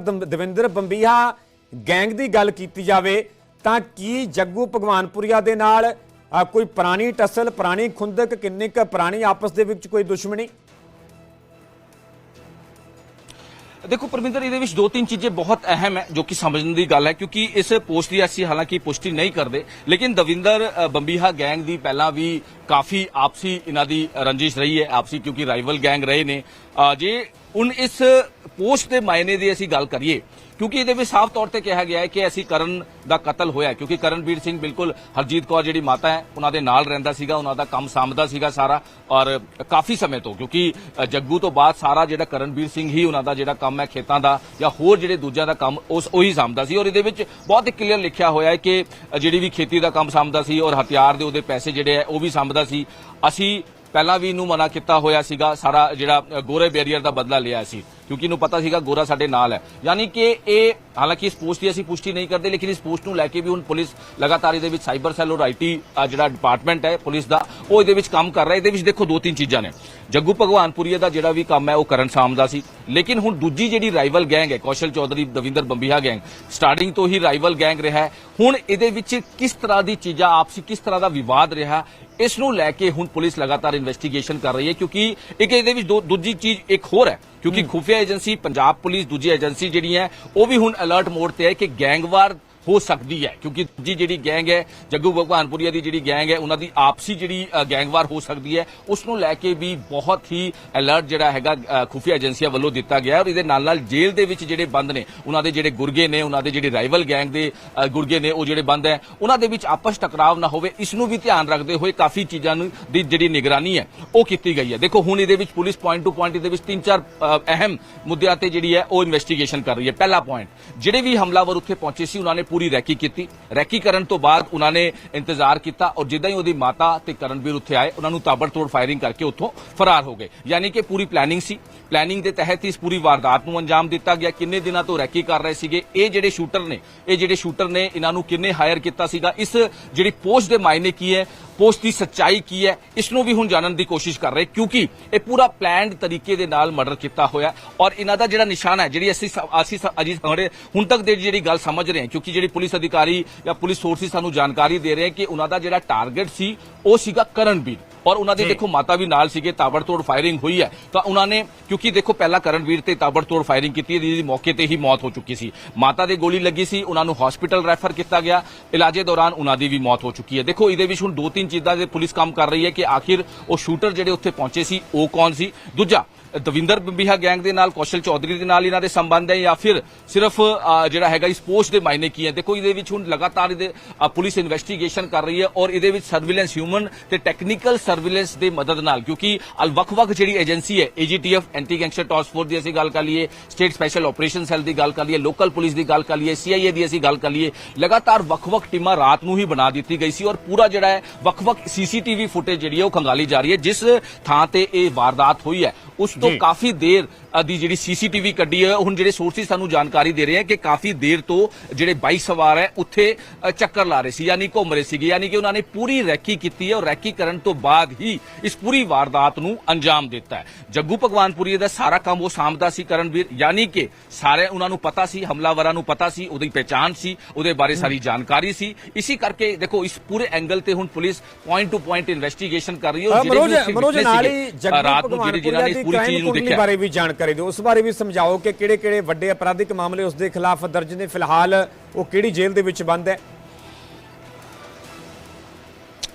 ਦਮ- ਦਵਿੰਦਰ ਬੰਬੀਹਾ ਗੈਂਗ ਦੀ ਗੱਲ ਕੀਤੀ ਜਾਵੇ ਤਾਂ ਕੀ ਜੱਗੂ ਭਗਵਾਨਪੁਰੀਆ ਦੇ ਨਾਲ ਕੋਈ ਪੁਰਾਣੀ ਟਸਲ, ਪੁਰਾਣੀ ਖੁੰਦਕ, ਕਿੰਨੀ ਕੁ ਪੁਰਾਣੀ ਆਪਸ ਦੇ ਵਿੱਚ ਕੋਈ ਦੁਸ਼ਮਣੀ? ਦੇਖੋ ਪਰਮਿੰਦਰ, ਇਹਦੇ ਵਿੱਚ ਦੋ ਤਿੰਨ ਚੀਜ਼ਾਂ ਬਹੁਤ ਅਹਿਮ ਹੈ ਜੋ ਕਿ ਸਮਝਣ ਦੀ ਗੱਲ ਹੈ, ਕਿਉਂਕਿ ਇਸ ਪੋਸਟ ਦੀ ਅਸੀਂ ਹਾਲਾਂਕਿ ਪੁਸ਼ਟੀ ਨਹੀਂ ਕਰਦੇ, ਲੇਕਿਨ ਦਵਿੰਦਰ ਬੰਬੀਹਾ ਗੈਂਗ ਦੀ ਪਹਿਲਾਂ ਵੀ ਕਾਫੀ ਆਪਸੀ ਇਹਨਾਂ ਦੀ ਰੰਜਿਸ਼ ਰਹੀ ਹੈ, ਆਪਸੀ ਕਿਉਂਕਿ ਰਾਈਵਲ ਗੈਂਗ ਰਹੇ ਨੇ। ਜੇ ਹੁਣ ਇਸ ਪੋਸਟ ਦੇ ਮਾਇਨੇ ਦੀ ਅਸੀਂ ਗੱਲ ਕਰੀਏ ਕਿਉਂਕਿ ਇਹਦੇ ਵਿੱਚ ਸਾਫ਼ ਤੌਰ ਤੇ ਕਿਹਾ ਗਿਆ ਹੈ ਕਿ ਅਸੀਂ ਕਰਨ ਦਾ ਕਤਲ ਹੋਇਆ ਕਿਉਂਕਿ ਕਰਨਵੀਰ ਸਿੰਘ ਬਿਲਕੁਲ ਹਰਜੀਤ ਕੌਰ ਜਿਹੜੀ ਮਾਤਾ ਹੈ, ਉਹਨਾਂ ਦੇ ਨਾਲ ਰਹਿੰਦਾ ਸੀਗਾ, ਉਹਨਾਂ ਦਾ ਕੰਮ ਸਾਂਭਦਾ ਸੀਗਾ ਸਾਰਾ, ਔਰ ਕਾਫੀ ਸਮੇਂ ਤੋਂ, ਕਿਉਂਕਿ ਜੱਗੂ ਤੋਂ ਬਾਅਦ ਸਾਰਾ ਜਿਹੜਾ ਕਰਨਵੀਰ ਸਿੰਘ ਹੀ ਉਹਨਾਂ ਦਾ ਜਿਹੜਾ ਕੰਮ ਹੈ ਖੇਤਾਂ ਦਾ, ਜਾਂ ਹੋਰ ਜਿਹੜੇ ਦੂਜਿਆਂ ਦਾ ਕੰਮ, ਉਸ, ਉਹੀ ਸਾਂਭਦਾ ਸੀ, ਔਰ ਇਹਦੇ ਵਿੱਚ ਬਹੁਤ ਹੀ ਕਲੀਅਰ ਲਿਖਿਆ ਹੋਇਆ ਹੈ ਕਿ ਜਿਹੜੀ ਵੀ ਖੇਤੀ ਦਾ ਕੰਮ ਸਾਂਭਦਾ ਸੀ, ਔਰ ਹਥਿਆਰ ਦੇ ਉਹਦੇ ਪੈਸੇ ਜਿਹੜੇ ਹੈ, ਉਹ ਵੀ ਸਾਂਭਦਾ ਸੀ। ਅਸੀਂ ਪਹਿਲਾਂ ਵੀ ਇਹਨੂੰ ਮਨਾ ਕੀਤਾ ਹੋਇਆ ਸੀਗਾ, ਸਾਰਾ ਜਿਹੜਾ ਗੋਰੇ ਬੈਰੀਅਰ ਦਾ ਬਦਲਾ ਲਿਆ ਸੀ। ਕਿਉਂਕਿ ਇਹਨੂੰ ਪਤਾ ਸੀਗਾ ਗੋਰਾ ਸਾਡੇ ਨਾਲ ਹੈ। ਯਾਨੀ ਕਿ ਇਹ, ਹਾਲਾਂਕਿ ਇਸ ਪੋਸਟ ਦੀ ਅਸੀਂ ਪੁਸ਼ਟੀ ਨਹੀਂ ਕਰਦੇ, ਲੇਕਿਨ ਇਸ ਪੋਸਟ ਨੂੰ ਲੈ ਕੇ ਵੀ ਹੁਣ ਪੁਲਿਸ ਲਗਾਤਾਰ ਇਹਦੇ ਵਿੱਚ ਸਾਈਬਰ ਸੈੱਲ ਔਰ ਆਈਟੀ ਜਿਹੜਾ ਡਿਪਾਰਟਮੈਂਟ ਹੈ ਪੁਲਿਸ ਦਾ, ਉਹ ਇਹਦੇ ਵਿੱਚ ਕੰਮ ਕਰ ਰਿਹਾ ਇਹਦੇ ਵਿੱਚ ਦੇਖੋ ਦੋ ਤਿੰਨ ਚੀਜ਼ਾਂ ਨੇ। ਜੱਗੂ ਭਗਵਾਨਪੁਰੀਆ ਦਾ ਜਿਹੜਾ ਵੀ ਕੰਮ ਹੈ, ਉਹ ਕਰਨ ਸਾਮ ਦਾ ਸੀ। ਲੇਕਿਨ ਹੁਣ ਦੂਜੀ ਜਿਹੜੀ ਰਾਈਵਲ ਗੈਂਗ ਹੈ, ਕੌਸ਼ਲ ਚੌਧਰੀ ਦਵਿੰਦਰ ਬੰਬੀਹਾ ਗੈਂਗ ਸਟਾਰਟਿੰਗ ਤੋਂ ਹੀ ਰਾਈਵਲ ਗੈਂਗ ਰਿਹਾ ਹੁਣ ਇਹਦੇ ਵਿੱਚ ਕਿਸ ਤਰ੍ਹਾਂ ਦੀ ਚੀਜ਼ਾਂ ਆਪਸੀ ਕਿਸ ਤਰ੍ਹਾਂ ਦਾ ਵਿਵਾਦ ਰਿਹਾ ਇਸ ਨੂੰ ਲੈ ਕੇ ਹੁਣ ਪੁਲਿਸ ਲਗਾਤਾਰ ਇਨਵੈਸਟੀਗੇਸ਼ਨ ਕਰ ਰਹੀ ਹੈ ਕਿਉਂਕਿ ਇੱਕ ਇਹਦੇ ਵਿੱਚ ਦੋ- ਦੂਜੀ ਚੀਜ਼ ਇੱਕ ਹੋਰ ਹੈ ਕਿਉਂਕਿ ਖੁਫੀਆ ਏਜੰਸੀ ਪੰਜਾਬ ਪੁਲਿਸ ਦੂਜੀ ਏਜੰਸੀ ਜਿਹੜੀ ਹੈ ਉਹ ਵੀ ਹੁਣ ਅਲਰਟ ਮੋਡ ਤੇ ਹੈ ਕਿ ਗੈਂਗਵਾਰ ਹੋ ਸਕਦੀ ਹੈ, ਕਿਉਂਕਿ ਦੂਜੀ ਜਿਹੜੀ ਗੈਂਗ ਹੈ, ਜੱਗੂ ਭਗਵਾਨਪੁਰੀਆ ਦੀ ਜਿਹੜੀ ਗੈਂਗ ਹੈ, ਉਹਨਾਂ ਦੀ ਆਪਸੀ ਜਿਹੜੀ ਗੈਂਗਵਾਰ ਹੋ ਸਕਦੀ ਹੈ। ਉਸ ਨੂੰ ਲੈ ਕੇ ਵੀ ਬਹੁਤ ਹੀ ਅਲਰਟ ਜਿਹੜਾ ਹੈਗਾ ਖੁਫੀਆ ਏਜੰਸੀਆਂ ਵੱਲੋਂ ਦਿੱਤਾ ਗਿਆ ਔਰ ਇਹਦੇ ਨਾਲ ਨਾਲ ਜੇਲ੍ਹ ਦੇ ਵਿੱਚ ਜਿਹੜੇ ਬੰਦ ਨੇ, ਉਹਨਾਂ ਦੇ ਜਿਹੜੇ ਗੁਰਗੇ ਨੇ, ਉਹਨਾਂ ਦੇ ਜਿਹੜੇ ਰਾਈਵਲ ਗੈਂਗ ਦੇ ਗੁਰਗੇ ਨੇ, ਉਹ ਜਿਹੜੇ ਬੰਦ ਹੈ, ਉਹਨਾਂ ਦੇ ਵਿੱਚ ਆਪਸ ਟਕਰਾਵ ਨਾ ਹੋਵੇ। ਇਸ ਨੂੰ ਵੀ ਧਿਆਨ ਰੱਖਦੇ ਹੋਏ ਕਾਫੀ ਚੀਜ਼ਾਂ ਨੂੰ ਦੀ ਜਿਹੜੀ ਨਿਗਰਾਨੀ ਹੈ, ਉਹ ਕੀਤੀ ਗਈ ਹੈ। ਦੇਖੋ, ਹੁਣ ਇਹਦੇ ਵਿੱਚ ਪੁਲਿਸ ਪੁਆਇੰਟ ਟੂ ਪੁਆਇੰਟ ਇਹਦੇ ਵਿੱਚ ਤਿੰਨ ਚਾਰ ਅਹਿਮ ਮੁੱਦਿਆਂ ਤੇ ਜਿਹੜੀ ਹੈ, ਉਹ ਇਨਵੈਸਟੀਗੇਸ਼ਨ ਕਰ ਰਹੀ ਹੈ। ਪਹਿਲਾ ਪੁਆਇੰਟ ਜਿਹੜੇ ਵੀ ਹਮਲਾਵਰ ਉੱਥੇ ਪਹੁੰਚੇ ਸੀ, ਉਹਨਾਂ ਨੇ ਪੂਰੀ ਰੈਕੀ ਕੀਤੀ। ਰੈਕੀ ਕਰਨ ਤੋਂ ਬਾਅਦ ਉਹਨਾਂ ਨੇ ਇੰਤਜ਼ਾਰ ਕੀਤਾ ਔਰ ਜਿੱਦਾਂ ਹੀ ਉਹਦੀ ਮਾਤਾ ਤੇ ਕਰਨਵੀਰ ਉੱਥੇ ਆਏ, ਉਹਨਾਂ ਨੂੰ ਤਾਬੜਤੋੜ ਫਾਇਰਿੰਗ ਕਰਕੇ ਉੱਥੋਂ ਫਰਾਰ ਹੋ ਗਏ। ਯਾਨੀ ਕਿ ਪੂਰੀ ਪਲੈਨਿੰਗ ਸੀ। ਪਲੈਨਿੰਗ ਦੇ ਤਹਿਤ ਇਸ ਪੂਰੀ ਵਾਰਦਾਤ ਨੂੰ ਅੰਜਾਮ ਦਿੱਤਾ ਗਿਆ। ਕਿੰਨੇ ਦਿਨਾਂ ਤੋਂ ਰੈਕੀ ਕਰ ਰਹੇ ਸੀਗੇ? ਇਹ ਜਿਹੜੇ ਸ਼ੂਟਰ ਨੇ, ਇਹ ਜਿਹੜੇ ਸ਼ੂਟਰ ਨੇ, ਇਹਨਾਂ ਨੂੰ ਕਿੰਨੇ ਹਾਇਰ ਕੀਤਾ ਸੀਗਾ? ਇਸ ਜਿਹੜੀ ਪੋਸਟ ਦੇ ਮਾਇਨੇ ਕੀ ਹੈ? ਪੋਸਟ ਦੀ ਸੱਚਾਈ ਕੀ ਹੈ, ਇਸ ਨੂੰ ਵੀ ਹੁਣ ਜਾਣਨ ਦੀ ਕੋਸ਼ਿਸ਼ ਕਰ ਰਹੇ, ਕਿਉਂਕਿ ਇਹ ਪੂਰਾ ਪਲਾਨਡ ਤਰੀਕੇ ਦੇ ਨਾਲ ਮਰਡਰ ਕੀਤਾ ਹੋਇਆ ਔਰ ਇਹਨਾਂ ਦਾ ਜਿਹੜਾ ਨਿਸ਼ਾਨਾ ਹੈ, ਜਿਹੜੀ ਅਸੀਂ ਸ- ਅਸੀਂ ਅਜੀ ਸਾਡੇ ਹੁਣ ਤੱਕ ਦੀ ਜਿਹੜੀ ਗੱਲ ਸਮਝ ਰਹੇ ਹਾਂ, ਕਿਉਂਕਿ ਜਿਹੜੀ ਪੁਲਿਸ ਅਧਿਕਾਰੀ ਜਾਂ ਪੁਲਿਸ ਸੋਰਸਿਸ ਸਾਨੂੰ ਜਾਣਕਾਰੀ ਦੇ ਰਹੇ ਹੈ ਕਿ ਉਹਨਾਂ ਦਾ ਜਿਹੜਾ ਟਾਰਗੇਟ ਸੀ, ਉਹ ਸੀਗਾ ਕਰਨਬੀਰ। ਔਰ ਉਹਨਾਂ ਦੀ। ਦੇਖੋ ਮਾਤਾ ਵੀ ਨਾਲ ਸੀਗੇ ਤਾਬੜਤੋੜ ਫਾਇਰਿੰਗ ਹੋਈ ਹੈ। ਤਾਂ ਉਹਨਾਂ ਨੇ ਕਿਉਂਕਿ ਦੇਖੋ ਪਹਿਲਾਂ ਕਰਨਵੀਰ ਤੇ ਤਾਬੜਤੋੜ ਫਾਇਰਿੰਗ ਕੀਤੀ ਜਿਹਦੀ ਮੌਕੇ ਤੇ ਹੀ ਮੌਤ ਹੋ ਚੁੱਕੀ ਸੀ। ਮਾਤਾ ਦੇ ਗੋਲੀ ਲੱਗੀ ਸੀ ਉਹਨਾਂ ਨੂੰ ਹਸਪੀਟਲ ਰੈਫਰ ਕੀਤਾ ਗਿਆ। ਇਲਾਜੇ ਦੌਰਾਨ ਉਹਨਾਂ ਦੀ ਵੀ ਮੌਤ ਹੋ ਚੁੱਕੀ ਹੈ। ਦੇਖੋ ਇਹਦੇ ਵਿੱਚ ਹੁਣ ਦੋ ਤਿੰਨ ਚੀਜ਼ਾਂ ਦੇ ਪੁਲਿਸ ਕੰਮ ਕਰ ਰਹੀ ਹੈ ਕਿ ਆਖਿਰ ਉਹ ਸ਼ੂਟਰ ਜਿਹੜੇ ਉੱਥੇ ਪਹੁੰਚੇ ਸੀ ਉਹ ਕੌਣ ਸੀ? ਦੂਜਾ ਦਵਿੰਦਰ ਬੰਬੀਹਾ ਗੈਂਗ ਦੇ ਨਾਲ, ਕੌਸ਼ਲ ਚੌਧਰੀ ਦੇ ਨਾਲ ਇਹਨਾਂ ਦੇ ਸੰਬੰਧ ਹੈ ਜਾਂ ਫਿਰ ਸਿਰਫ ਜਿਹੜਾ ਹੈਗਾ ਇਸ ਪੋਸਟ ਦੇ ਮਾਇਨੇ ਕੀ ਹੈ? ਦੇਖੋ, ਇਹਦੇ ਵਿੱਚ ਹੁਣ ਲਗਾਤਾਰ ਇਹਦੇ ਪੁਲਿਸ ਇਨਵੈਸਟੀਗੇਸ਼ਨ ਕਰ ਰਹੀ ਹੈ ਔਰ ਇਹਦੇ ਵਿੱਚ ਸਰਵੇਲੈਂਸ ਹਿਊਮਨ ਤੇ ਟੈਕਨੀਕਲ ਸਰਵੇਲੈਂਸ ਦੇ ਮਦਦ ਨਾਲ, ਕਿਉਂਕਿ ਵੱਖ-ਵੱਖ ਜਿਹੜੀ ਏਜੰਸੀ ਹੈ AGTF anti gangster task force ਦੀ ਅਸੀਂ ਗੱਲ ਕਰ ਲਈਏ ਸਟੇਟ ਸਪੈਸ਼ਲ ਆਪਰੇਸ਼ਨ ਸੈੱਲ ਦੀ ਗੱਲ ਕਰ ਲਈਏ ਲੋਕਲ ਪੁਲਿਸ ਦੀ ਗੱਲ ਕਰ ਲਈਏ ਸੀਆਈਏ ਦੀ ਅਸੀਂ ਗੱਲ ਕਰ ਲਈਏ, ਲਗਾਤਾਰ ਵੱਖ-ਵੱਖ ਟੀਮਾਂ ਰਾਤ ਨੂੰ ਹੀ ਬਣਾ ਦਿੱਤੀ ਗਈ ਸੀ ਔਰ ਪੂਰਾ ਜਿਹੜਾ ਹੈ, ਵੱਖ-ਵੱਖ ਸੀਸੀਟੀਵੀ ਫੁਟੇਜ ਜਿਹੜੀ ਹੈ ਉਹ ਖੰਗਾਲੀ ਜਾ ਰਹੀ ਹੈ, ਜਿਸ ਥਾਂ ਤੇ ਇਹ ਵਾਰਦਾਤ ਹੋਈ ਹੈ, ਉਸ ਤੋਂ ਜੀ। ਕਾਫੀ ਦੇਰ ਅ, ਦੀ ਜਿਹੜੀ ਸੀਸੀਟੀਵੀ ਕੱਢੀ ਹੈ ਹੁਣ ਜਿਹੜੇ ਸੋਰਸਿਸ ਸਾਨੂੰ ਜਾਣਕਾਰੀ ਦੇ ਰਹੇ ਹੈ ਕਿ ਕਾਫੀ ਦੇਰ ਤੋਂ ਜਿਹੜੇ ਬਾਈਕ ਸਵਾਰ ਹੈ ਉੱਥੇ ਚੱਕਰ ਲਾ ਰਹੇ ਸੀ ਯਾਨੀ ਘੁੰਮ ਰਹੇ ਸੀਗੇ ਯਾਨੀ ਕਿ ਉਹਨਾਂ ਨੇ ਪੂਰੀ ਰੈਕੀ ਕੀਤੀ ਹੈ ਔਰ ਰੈਕੀ ਕਰਨ ਤੋਂ ਬਾਅਦ ਹੀ ਇਸ ਪੂਰੀ ਵਾਰਦਾਤ ਨੂੰ ਅੰਜਾਮ ਦਿੱਤਾ ਹੈ। ਜੱਗੂ ਭਗਵਾਨਪੁਰੀ ਦਾ ਸਾਰਾ ਕੰਮ ਉਹ ਸਾਂਭਦਾ ਸੀ ਕਰਨਵੀਰ ਯਾਨੀ ਕਿ ਸਾਰੇ ਉਹਨਾਂ ਨੂੰ ਪਤਾ ਸੀ ਹਮਲਾਵਰਾਂ ਨੂੰ ਪਤਾ ਸੀ ਉਹਦੀ ਪਹਿਚਾਣ ਸੀ ਉਹਦੇ ਬਾਰੇ ਸਾਰੀ ਜਾਣਕਾਰੀ ਸੀ। ਇਸੇ ਕਰਕੇ ਦੇਖੋ ਇਸ ਪੂਰੇ ਐਂਗਲ ਤੇ ਹੁਣ police point to point investigation ਕਰ ਰਹੀ ਹੈ ਜਿਹੜੇ ਮਨੋਜ ਨਾਲ ਹੀ ਜੱਗੂ ਨੇ ਦੀ ਪੂਰੀ ਚੀਜ਼ ਨੂੰ ਦੇਖਿਆ। ਬਾਰੇ ਵੀ ਜਾਣਕਾਰੀ ਦਿਓ। ਉਸ ਬਾਰੇ ਵੀ ਸਮਝਾਓ ਕਿ ਕਿਹੜੇ-ਕਿਹੜੇ ਵੱਡੇ ਅਪਰਾਧਿਕ ਮਾਮਲੇ ਉਸ ਦੇ ਖਿਲਾਫ ਦਰਜ ਨੇ। ਫਿਲਹਾਲ ਉਹ ਕਿਹੜੀ ਜੇਲ੍ਹ ਦੇ ਵਿੱਚ ਬੰਦ ਹੈ?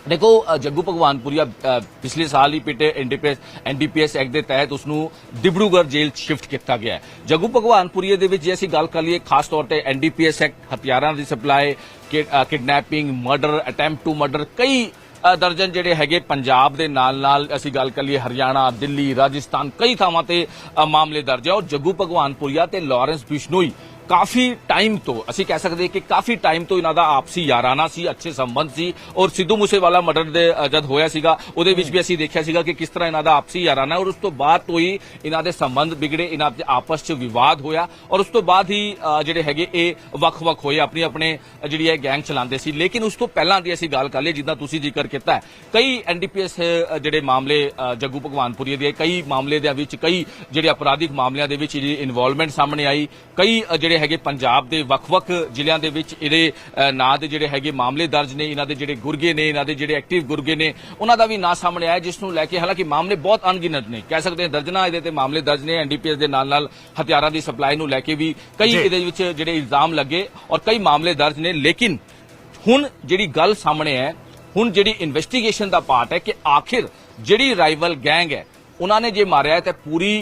ਦੇਖੋ ਜੱਗੂ ਭਗਵਾਨਪੁਰੀਆ ਅ, ਪਿਛਲੇ ਸਾਲ ਹੀ ਪਿਟੇ ਐਨਡੀਪੀਐਸ ਐਨਡੀਪੀਐਸ ਐਕਟ ਦੇ ਤਹਿਤ ਉਸ ਨੂੰ ਡਿਬਰੂਗੜ੍ਹ ਜੇਲ੍ਹ ਸ਼ਿਫਟ ਕੀਤਾ ਗਿਆ ਹੈ। ਜੱਗੂ ਭਗਵਾਨਪੁਰੀਆ ਦੇ ਵਿੱਚ ਜੇ ਅਸੀਂ ਗੱਲ ਕਰ ਲਈਏ ਖਾਸ ਤੌਰ ਤੇ ਐਨਡੀਪੀਐਸ ਐਕਟ ਹਥਿਆਰਾਂ ਦੀ supply kidnapping murder attempt to murder ਕਈ ਦਰਜਨ ਜਿਹੜੇ ਹੈਗੇ ਪੰਜਾਬ ਦੇ ਨਾਲ ਨਾਲ ਅਸੀਂ ਗੱਲ ਕਰ ਲਈਏ ਹਰਿਆਣਾ, ਦਿੱਲੀ, ਰਾਜਸਥਾਨ, ਕਈ ਥਾਵਾਂ ਤੇ ਮਾਮਲੇ ਦਰਜ ਹੈ ਔਰ ਜੱਗੂ ਭਗਵਾਨਪੁਰੀਆ ਤੇ ਲਾਰੈਂਸ ਬਿਸ਼ਨੋਈ ਕਾਫੀ ਟਾਈਮ ਤੋਂ ਅਸੀਂ ਕਹਿ ਸਕਦੇ ਕਿ ਕਾਫੀ ਟਾਈਮ ਤੋਂ ਇਹਨਾਂ ਦਾ ਆਪਸੀ ਯਾਰਾਨਾ ਸੀ ਅੱਛੇ ਸੰਬੰਧ ਸੀ ਔਰ ਸਿੱਧੂ ਮੂਸੇਵਾਲਾ ਮਰਡਰ ਦੇ ਜਦ ਹੋਇਆ ਸੀਗਾ ਉਹਦੇ ਵਿੱਚ ਵੀ ਅਸੀਂ ਦੇਖਿਆ ਸੀਗਾ ਕਿ ਕਿਸ ਤਰ੍ਹਾਂ ਇਹਨਾਂ ਦਾ ਆਪਸੀ ਯਾਰਾਨਾ ਔਰ ਉਸ ਤੋਂ ਬਾਅਦ ਤੋਂ ਹੀ ਇਹਨਾਂ ਦੇ ਸੰਬੰਧ ਵਿਗੜੇ ਇਹਨਾਂ ਦੇ ਆਪਸ 'ਚ ਵਿਵਾਦ ਹੋਇਆ ਔਰ ਉਸ ਤੋਂ ਬਾਅਦ ਹੀ ਜਿਹੜੇ ਹੈਗੇ ਇਹ ਵੱਖ-ਵੱਖ ਹੋਏ ਆਪਣੀ ਆਪਣੇ ਜਿਹੜੀ ਹੈ ਗੈਂਗ ਚਲਾਉਂਦੇ ਸੀ। ਲੇਕਿਨ ਉਸ ਤੋਂ ਪਹਿਲਾਂ ਦੀ ਅਸੀਂ ਗੱਲ ਕਰ ਲਈ ਜਿੱਦਾਂ ਤੁਸੀਂ ਜ਼ਿਕਰ ਕੀਤਾ ਹੈ, ਕਈ ਐਨਡੀਪੀਐਸ ਜਿਹੜੇ ਮਾਮਲੇ ਅ, ਜੱਗੂ ਭਗਵਾਨਪੁਰੀ ਦੇ ਕਈ ਮਾਮਲੇ ਦੇ ਵਿੱਚ ਕਈ ਜਿਹੜੇ ਅਪਰਾਧਿਕ ਮਾਮਲਿਆਂ ਦੇ ਵਿੱਚ ਇਹਦੀ ਇਨਵੋਲਵਮੈਂਟ ਸਾਹਮਣੇ ਆਈ ਕਈ ਜਿਹੜੇ ਜਿਹੜੇ ਹੈਗੇ ਪੰਜਾਬ ਦੇ ਵੱਖ-ਵੱਖ ਜ਼ਿਲ੍ਹਿਆਂ ਦੇ ਵਿੱਚ ਇਹਦੇ ਨਾਂ ਦੇ ਜਿਹੜੇ ਹੈਗੇ ਮਾਮਲੇ ਦਰਜ ਨੇ ਇਹਨਾਂ ਦੇ ਜਿਹੜੇ ਗੁਰਗੇ ਨੇ ਇਹਨਾਂ ਦੇ ਜਿਹੜੇ ਐਕਟਿਵ ਗੁਰਗੇ ਨੇ ਉਹਨਾਂ ਦਾ ਵੀ ਨਾਂ ਸਾਹਮਣੇ ਆਇਆ ਜਿਸ ਨੂੰ ਲੈ ਕੇ ਹਾਲਾਂਕਿ ਮਾਮਲੇ ਬਹੁਤ ਅਣਗਿਣਤ ਨੇ ਕਹਿ ਸਕਦੇ ਹਾਂ ਦਰਜਨਾਂ ਇਹਦੇ ਤੇ ਮਾਮਲੇ ਦਰਜ ਨੇ ਐਨਡੀਪੀਐਸ ਦੇ ਨਾਲ-ਨਾਲ ਹਥਿਆਰਾਂ ਦੀ ਸਪਲਾਈ ਨੂੰ ਲੈ ਕੇ ਵੀ ਕਈ। ਇਹਦੇ ਵਿੱਚ ਜਿਹੜੇ ਇਲਜ਼ਾਮ ਲੱਗੇ ਔਰ ਕਈ ਮਾਮਲੇ ਦਰਜ ਨੇ ਲੇਕਿਨ ਹੁਣ ਜਿਹੜੀ ਗੱਲ ਸਾਹਮਣੇ ਹੈ ਹੁਣ ਜਿਹੜੀ ਇਨਵੈਸਟੀਗੇਸ਼ਨ ਦਾ ਪਾਰਟ ਹੈ ਕਿ ਆਖਿਰ ਜਿਹੜੀ ਰਾਈਵਲ ਗੈਂਗ ਹੈ ਉਹਨਾਂ ਨੇ ਜੇ ਮਾਰਿਆ ਹੈ ਤਾਂ ਪੂਰੀ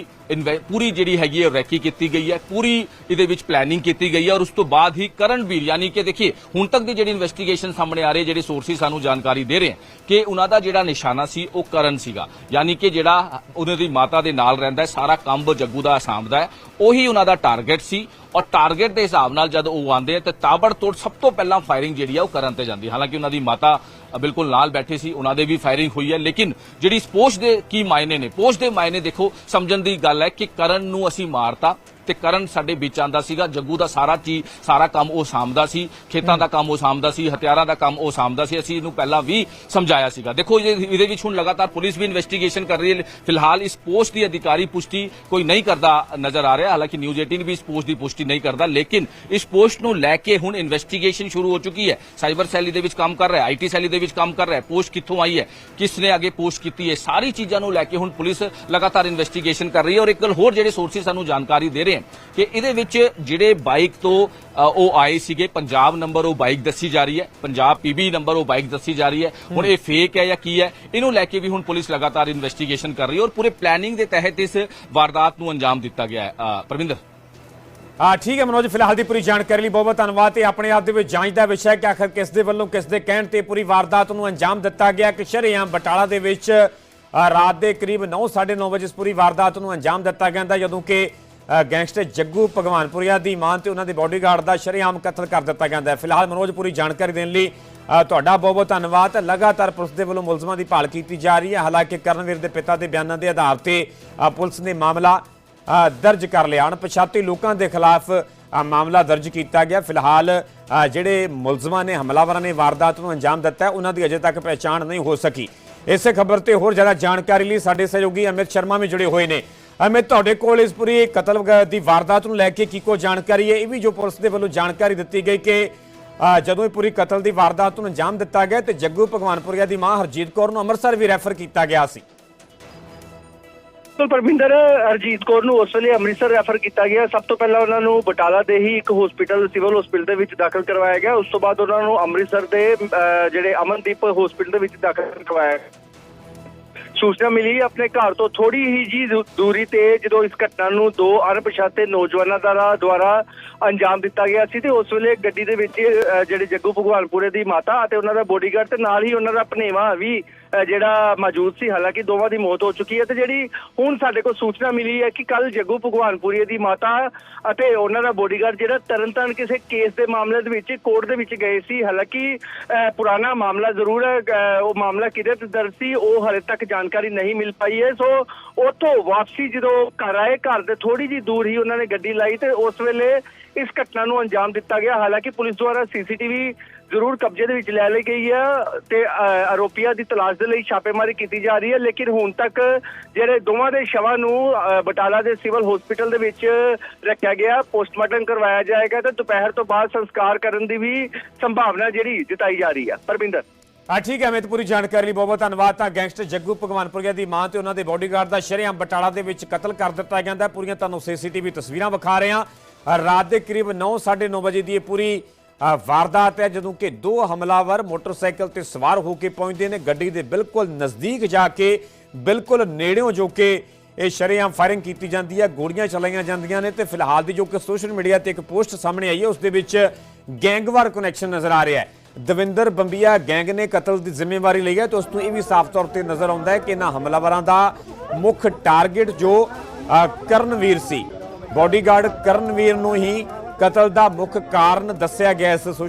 ਪੂਰੀ ਜਿਹੜੀ ਹੈਗੀ ਹੈ, ਰੈਕੀ ਕੀਤੀ ਗਈ ਹੈ, ਪੂਰੀ ਇਹਦੇ ਵਿੱਚ ਪਲੈਨਿੰਗ ਕੀਤੀ ਗਈ ਹੈ ਔਰ ਉਸ ਤੋਂ ਬਾਅਦ ਹੀ ਕਰਨਵੀਰ ਯਾਨੀ ਕਿ ਦੇਖੀਏ, ਹੁਣ ਤੱਕ ਦੀ ਜਿਹੜੀ ਇਨਵੈਸਟੀਗੇਸ਼ਨ ਸਾਹਮਣੇ ਆ ਰਹੀ ਜਿਹੜੇ ਸੋਰਸਿਸ ਸਾਨੂੰ ਜਾਣਕਾਰੀ ਦੇ ਰਹੇ ਕਿ ਉਹਨਾਂ ਦਾ ਜਿਹੜਾ ਨਿਸ਼ਾਨਾ ਸੀ, ਉਹ ਕਰਨ ਸੀਗਾ। ਯਾਨੀ ਕਿ ਜਿਹੜਾ ਉਹਨਾਂ ਦੀ ਮਾਤਾ ਦੇ ਨਾਲ ਰਹਿੰਦਾ ਸਾਰਾ ਕੰਮ ਜੱਗੂ ਦਾ ਸਾਂਭਦਾ ਹੈ, ਉਹੀ ਉਹਨਾਂ ਦਾ ਟਾਰਗੇਟ ਸੀ ਔਰ ਟਾਰਗੇਟ ਦੇ ਹਿਸਾਬ ਨਾਲ ਜਦ ਉਹ ਆਉਂਦੇ ਆ ਤੇ ਤਾਬੜਤੋੜ ਸਭ ਤੋਂ ਪਹਿਲਾਂ ਫਾਇਰਿੰਗ ਜਿਹੜੀ ਆ ਉਹ ਕਰਨ ਤੇ ਜਾਂਦੀ ਹੈ। ਹਾਲਾਂਕਿ ਉਹਨਾਂ ਦੀ ਮਾਤਾ ਬਿਲਕੁਲ ਨਾਲ ਬੈਠੇ ਸੀ, ਉਹਨਾਂ ਦੇ ਵੀ ਫਾਇਰਿੰਗ ਹੋਈ ਹੈ ਲੇਕਿਨ ਜਿਹੜੀ ਇਸ ਦੇ ਕੀ ਮਾਇਨੇ ਨੇ ਪੋਸ਼ ਦੇ ਮਾਇਨੇ ਦੇਖੋ, ਸਮਝਣ ਦੀ ਗੱਲ ਹੈ ਕਿ ਕਰਨ ਨੂੰ ਅਸੀਂ ਮਾਰਤਾ ਤੇ ਕਰਨ ਸਾਡੇ ਵਿੱਚ ਆਂਦਾ ਸੀਗਾ, ਜੱਗੂ ਦਾ ਸਾਰਾ ਚੀਜ਼ ਸਾਰਾ ਕੰਮ ਉਹ ਸਾਂਭਦਾ ਸੀ, ਖੇਤਾਂ ਦਾ ਕੰਮ ਉਹ ਸਾਂਭਦਾ ਸੀ, ਹਥਿਆਰਾਂ ਦਾ ਕੰਮ ਉਹ ਸਾਂਭਦਾ ਸੀ, ਅਸੀਂ ਇਹਨੂੰ ਪਹਿਲਾਂ ਵੀ ਸਮਝਾਇਆ ਸੀਗਾ। ਦੇਖੋ ਇਹਦੇ ਵਿੱਚ ਹੁਣ ਲਗਾਤਾਰ ਪੁਲਿਸ ਵੀ ਇਨਵੈਸਟੀਗੇਸ਼ਨ ਕਰ ਰਹੀ ਹੈ। ਫਿਲਹਾਲ ਇਸ ਪੋਸਟ ਦੀ ਅਧਿਕਾਰੀ ਪੁਸ਼ਟੀ ਕੋਈ ਨਹੀਂ ਕਰਦਾ ਨਜ਼ਰ ਆ ਰਿਹਾ। ਹਾਲਾਂਕਿ ਨਿਊਜ਼ 18 ਵੀ ਇਸ ਪੋਸਟ ਦੀ ਪੁਸ਼ਟੀ ਨਹੀਂ ਕਰਦਾ, ਲੇਕਿਨ ਇਸ ਪੋਸਟ ਨੂੰ ਲੈ ਕੇ ਹੁਣ ਇਨਵੈਸਟੀਗੇਸ਼ਨ ਸ਼ੁਰੂ ਹੋ ਚੁੱਕੀ ਹੈ। ਸਾਈਬਰ ਸੈੱਲ ਦੇ ਵਿੱਚ ਕੰਮ ਕਰ ਰਿਹਾ ਹੈ ਆਈਟੀ ਸੈੱਲ ਦੇ ਵਿੱਚ ਕੰਮ ਕਰ ਰਿਹਾ ਹੈ ਪੋਸਟ ਕਿੱਥੋਂ ਆਈ ਹੈ, ਕਿਸ ਨੇ ਅੱਗੇ ਪੋਸਟ ਕੀਤੀ ਹੈ, ਸਾਰੀ ਚੀਜ਼ਾਂ ਨੂੰ ਲੈ ਕੇ ਹੁਣ ਪੁਲਿਸ ਲਗਾਤਾਰ ਇਨਵੈਸਟੀਗੇਸ਼ਨ ਕਰ ਰਹੀ ਹੈ। ਔਰ ਇੱਕ ਗੱਲ ਹੋਰ, ਜਿਹੜੇ ਸੋਰਸਿਸ ਸਾਨੂੰ ਜਾਣਕਾਰੀ ਦੇ ਰਹੇ ਹਨ ਕਿ ਇਹਦੇ ਵਿੱਚ ਜਿਹੜੇ ਬਾਈਕ ਤੋਂ ਉਹ ਆਏ ਸੀਗੇ ਪੰਜਾਬ ਨੰਬਰ ਉਹ ਬਾਈਕ ਦੱਸੀ ਜਾ ਰਹੀ ਹੈ ਪੰਜਾਬ ਪੀਬੀ ਨੰਬਰ ਉਹ ਬਾਈਕ ਦੱਸੀ ਜਾ ਰਹੀ ਹੈ। ਹੁਣ ਇਹ ਫੇਕ ਹੈ ਜਾਂ ਕੀ ਹੈ ਇਹਨੂੰ ਲੈ ਕੇ ਵੀ ਹੁਣ ਪੁਲਿਸ ਲਗਾਤਾਰ ਇਨਵੈਸਟੀਗੇਸ਼ਨ ਕਰ ਰਹੀ ਹੈ ਔਰ ਪੂਰੇ ਪਲੈਨਿੰਗ ਦੇ ਤਹਿਤ ਇਸ ਵਾਰਦਾਤ ਨੂੰ ਅੰਜਾਮ ਦਿੱਤਾ ਗਿਆ ਹੈ। ਪਰਵਿੰਦਰ ਆ ਠੀਕ ਹੈ ਮਨੋਜ ਫਿਲਹਾਲ ਦੀ ਪੂਰੀ ਜਾਣਕਾਰੀ ਲਈ ਬਹੁਤ ਬਹੁਤ ਧੰਨਵਾਦ ਤੇ ਆਪਣੇ ਆਪ ਦੇ ਵਿੱਚ ਜਾਂਚ ਦਾ ਵਿਸ਼ਾ ਹੈ ਕਿ ਆਖਰ ਕਿਸ ਦੇ ਵੱਲੋਂ ਕਿਸ ਦੇ ਕਹਿਣ ਤੇ ਪੂਰੀ ਵਾਰਦਾਤ ਨੂੰ ਅੰਜਾਮ ਦਿੱਤਾ ਗਿਆ ਕਿ ਸ਼ਰੇਆਮ ਬਟਾਲਾ ਦੇ ਵਿੱਚ ਰਾਤ ਦੇ ਕਰੀਬ 9:30 ਵਜੇ ਇਸ ਪੂਰੀ ਵਾਰਦਾਤ ਨੂੰ ਅੰਜਾਮ ਦਿੱਤਾ ਗਿਆ ਜਦੋਂ ਕਿ ਗੈਂਗਸਟਰ ਜੱਗੂ ਭਗਵਾਨਪੁਰੀਆ ਦੀ ਮਾਂ ਤੇ ਉਹਨਾਂ ਦੇ ਬਾਡੀਗਾਰਡ ਦਾ ਸ਼ਰੇਆਮ ਕਤਲ ਕਰ ਦਿੱਤਾ ਜਾਂਦਾ ਹੈ। ਫਿਲਹਾਲ ਮਨੋਜ, ਪੂਰੀ ਜਾਣਕਾਰੀ ਦੇਣ ਲਈ ਤੁਹਾਡਾ ਬਹੁਤ ਬਹੁਤ ਧੰਨਵਾਦ। ਲਗਾਤਾਰ ਪੁਲਿਸ ਦੇ ਵੱਲੋਂ ਮੁਲਜ਼ਮਾਂ ਦੀ ਭਾਲ ਕੀਤੀ ਜਾ ਰਹੀ ਹੈ। ਹਾਲਾਂਕਿ ਕਰਨਵੀਰ ਦੇ ਪਿਤਾ ਦੇ ਬਿਆਨਾਂ ਦੇ ਆਧਾਰ ਤੇ ਪੁਲਿਸ ਨੇ ਮਾਮਲਾ ਦਰਜ ਕਰ ਲਿਆ। ਅਣਪਛਾਤੇ ਲੋਕਾਂ ਦੇ ਖਿਲਾਫ ਮਾਮਲਾ ਦਰਜ ਕੀਤਾ ਗਿਆ। ਫਿਲਹਾਲ ਜਿਹੜੇ ਮੁਲਜ਼ਮਾਂ ਨੇ, ਹਮਲਾਵਰਾਂ ਨੇ ਵਾਰਦਾਤ ਨੂੰ ਅੰਜਾਮ ਦਿੱਤਾ, ਉਹਨਾਂ ਦੀ ਅਜੇ ਤੱਕ ਪਛਾਣ ਨਹੀਂ ਹੋ ਸਕੀ। ਇਸੇ ਖਬਰ ਤੇ ਹੋਰ ਜ਼ਿਆਦਾ ਜਾਣਕਾਰੀ ਲਈ ਸਾਡੇ ਸਹਿਯੋਗੀ ਅਮਿਤ ਸ਼ਰਮਾ ਵੀ ਜੁੜੇ ਹੋਏ ਨੇ। ਅਮਿਤ, ਤੁਹਾਡੇ ਕੋਲ ਇਸ ਪੂਰੀ ਕਤਲ ਦੀ ਵਾਰਦਾਤ ਨੂੰ ਲੈ ਕੇ ਕੀ ਕੋ ਜਾਣਕਾਰੀ ਹੈ? ਇਹ ਵੀ ਜੋ ਪੁਲਿਸ ਦੇ ਵੱਲੋਂ ਜਾਣਕਾਰੀ ਦਿੱਤੀ ਗਈ ਕਿ ਜਦੋਂ ਇਹ ਪੂਰੀ ਕਤਲ ਦੀ ਵਾਰਦਾਤ ਨੂੰ ਅੰਜਾਮ ਦਿੱਤਾ ਗਿਆ ਤੇ ਜੱਗੂ ਭਗਵਾਨਪੁਰੀਆ ਦੀ ਮਾਂ ਹਰਜੀਤ ਕੌਰ ਨੂੰ ਅੰਮ੍ਰਿਤਸਰ ਵੀ ਰੈਫਰ ਕੀਤਾ ਗਿਆ ਸੀ। ਬਿਲਕੁਲ ਪਰਮਿੰਦਰ ਅਰਜੀਤ ਕੌਰ ਨੂੰ ਉਸ ਵੇਲੇ ਅੰਮ੍ਰਿਤਸਰ ਰੈਫਰ ਕੀਤਾ ਗਿਆ। ਸਭ ਤੋਂ ਪਹਿਲਾਂ ਉਹਨਾਂ ਨੂੰ ਬਟਾਲਾ ਦੇ ਹੀ ਇੱਕ ਹਸਪੀਟਲ ਸਿਵਲ ਹਸਪੀਟਲ ਦੇ ਵਿੱਚ ਦਾਖਲ ਕਰਵਾਇਆ ਗਿਆ। ਉਸ ਤੋਂ ਬਾਅਦ ਉਹਨਾਂ ਨੂੰ ਅੰਮ੍ਰਿਤਸਰ ਦੇ ਜਿਹੜੇ ਅਮਨਦੀਪ ਹਸਪੀਟਲ ਦੇ ਵਿੱਚ ਦਾਖਲ ਕਰਵਾਇਆ ਗਿਆ। ਸੂਚਨਾ ਮਿਲੀ ਆਪਣੇ ਘਰ ਤੋਂ ਥੋੜੀ ਹੀ ਜੀ ਦੂਰੀ ਤੇ ਜਦੋਂ ਇਸ ਘਟਨਾ ਨੂੰ ਦੋ ਅਣਪਛਾਤੇ ਨੌਜਵਾਨਾਂ ਦਾ ਦੁਆਰਾ ਅੰਜਾਮ ਦਿੱਤਾ ਗਿਆ ਸੀ ਤੇ ਉਸ ਵੇਲੇ ਗੱਡੀ ਦੇ ਵਿੱਚ ਜਿਹੜੇ ਜੱਗੂ ਭਗਵਾਨਪੁਰੇ ਦੀ ਮਾਤਾ ਅਤੇ ਉਹਨਾਂ ਦਾ ਬੋਡੀਗਾਰਡ ਤੇ ਨਾਲ ਹੀ ਉਹਨਾਂ ਦਾ ਭਨੇਵਾ ਵੀ ਜਿਹੜਾ ਮੌਜੂਦ ਸੀ, ਹਾਲਾਂਕਿ ਦੋਵਾਂ ਦੀ ਮੌਤ ਹੋ ਚੁੱਕੀ ਹੈ ਤੇ ਜਿਹੜੀ ਹੁਣ ਸਾਡੇ ਕੋਲ ਸੂਚਨਾ ਮਿਲੀ ਹੈ ਕਿ ਕੱਲ ਜੱਗੂ ਭਗਵਾਨਪੁਰੀ ਦੀ ਮਾਤਾ ਅਤੇ ਉਹਨਾਂ ਦਾ ਬੋਡੀਗਾਰਡ ਜਿਹੜਾ ਤਰਨਤਾਰਨ ਕਿਸੇ ਕੇਸ ਦੇ ਮਾਮਲੇ ਦੇ ਵਿੱਚ ਕੋਰਟ ਦੇ ਵਿੱਚ ਗਏ ਸੀ। ਹਾਲਾਂਕਿ ਪੁਰਾਣਾ ਮਾਮਲਾ ਜ਼ਰੂਰ ਹੈ ਉਹ ਮਾਮਲਾ ਕਿਹਦੇ ਤੇ ਦਰਜ ਸੀ, ਉਹ ਹਾਲੇ ਤੱਕ ਜਾਣਕਾਰੀ ਨਹੀਂ ਮਿਲ ਪਾਈ ਹੈ। ਸੋ, ਉੱਥੋਂ ਵਾਪਸੀ ਜਦੋਂ ਘਰ ਆਏ, ਘਰ ਦੇ ਥੋੜੀ ਜੀ ਦੂਰ ਹੀ ਉਹਨਾਂ ਨੇ ਗੱਡੀ ਲਾਈ ਤੇ ਉਸ ਵੇਲੇ ਇਸ ਘਟਨਾ ਨੂੰ ਅੰਜਾਮ ਦਿੱਤਾ ਗਿਆ। ਹਾਲਾਂਕਿ ਪੁਲਿਸ ਦੁਆਰਾ ਸੀਸੀਟੀਵੀ ਜ਼ਰੂਰ ਕਬਜ਼ੇ ਦੇ ਵਿੱਚ ਲੈ ਲਈ ਗਈ ਹੈ ਤੇ ਆਰੋਪੀਆਂ ਦੀ ਤਲਾਸ਼ ਦੇ ਲਈ ਛਾਪੇਮਾਰੀ ਕੀਤੀ ਜਾ ਰਹੀ ਹੈ, ਲੇਕਿਨ ਹੁਣ ਤੱਕ ਜਿਹੜੇ ਦੋਵਾਂ ਦੇ ਸ਼ਵਾਂ ਨੂੰ ਬਟਾਲਾ ਦੇ ਸਿਵਲ ਹਸਪੀਟਲ ਦੇ ਵਿੱਚ ਰੱਖਿਆ ਗਿਆ, ਪੋਸਟਮਾਰਟਮ ਕਰਵਾਇਆ ਜਾਏਗਾ ਤੇ ਦੁਪਹਿਰ ਤੋਂ ਬਾਅਦ ਸੰਸਕਾਰ ਕਰਨ ਦੀ ਵੀ ਸੰਭਾਵਨਾ ਜਿਹੜੀ ਜਤਾਈ ਜਾ ਰਹੀ ਹੈ ਪਰਮਿੰਦਰ। ਆ ਠੀਕ ਹੈ, ਅਮਿਤ, ਪੂਰੀ ਜਾਣਕਾਰੀ ਲਈ ਬਹੁਤ ਬਹੁਤ ਧੰਨਵਾਦ। ਤਾਂ ਗੈਂਗਸਟਰ ਜੱਗੂ ਭਗਵਾਨਪੁਰੀਆ ਦੀ ਮਾਂ ਤੇ ਉਹਨਾਂ ਦੇ ਬਾਡੀਗਾਰਡ ਦਾ ਸ਼ਰੇਆਮ ਬਟਾਲਾ ਦੇ ਵਿੱਚ ਕਤਲ ਕਰ ਦਿੱਤਾ ਜਾਂਦਾ ਪੂਰੀਆਂ ਤੁਹਾਨੂੰ ਸੀਸੀਟੀਵੀ ਤਸਵੀਰਾਂ ਵਿਖਾ ਰਹੇ ਹਾਂ। ਰਾਤ ਦੇ ਕਰੀਬ 9:30 ਵਜੇ ਦੀ ਇਹ ਪੂਰੀ ਵਾਰਦਾਤ ਹੈ ਜਦੋਂ ਕਿ ਦੋ ਹਮਲਾਵਰ ਮੋਟਰਸਾਈਕਲ ਤੇ ਸਵਾਰ ਹੋ ਕੇ ਪਹੁੰਚਦੇ ਨੇ। ਗੱਡੀ ਦੇ ਬਿਲਕੁਲ ਨਜ਼ਦੀਕ ਜਾ ਕੇ, ਬਿਲਕੁਲ ਨੇੜਿਓਂ ਜੋ ਕਿ ਇਹ ਸ਼ਰੇਆਮ ਫਾਇਰਿੰਗ ਕੀਤੀ ਜਾਂਦੀ ਹੈ, ਗੋਲੀਆਂ ਚਲਾਈਆਂ ਜਾਂਦੀਆਂ ਨੇ ਤੇ ਫਿਲਹਾਲ ਦੀ ਜੋ ਕਿ ਸੋਸ਼ਲ ਮੀਡੀਆ ਤੇ ਇੱਕ ਪੋਸਟ ਸਾਹਮਣੇ ਆਈ ਹੈ, ਉਸ ਦੇ ਵਿੱਚ ਗੈਂਗਵਾਰ ਕਨੈਕਸ਼ਨ ਨਜ਼ਰ ਆ ਰਿਹਾ ਹੈ। ਦਵਿੰਦਰ ਬੰਬੀਆ ਗੈਂਗ ਨੇ ਕਤਲ ਦੀ ਜ਼ਿੰਮੇਵਾਰੀ ਲਈ ਹੈ ਤੇ ਉਸ ਤੋਂ ਇਹ ਵੀ ਸਾਫ਼ ਤੌਰ ਤੇ ਨਜ਼ਰ ਆਉਂਦਾ ਹੈ ਕਿ ਇਹਨਾਂ ਹਮਲਾਵਰਾਂ ਦਾ ਮੁੱਖ ਟਾਰਗੇਟ ਜੋ ਕਰਨਵੀਰ ਸੀ। ਬਾਡੀਗਾਰਡ ਕਰਨਵੀਰ ਨੂੰ ਹੀ ਕਤਲ ਦਾ ਮੁੱਖ ਕਾਰਨ ਦੱਸਿਆ ਗਿਆ ਇਸ ਸੋਸ਼ਲ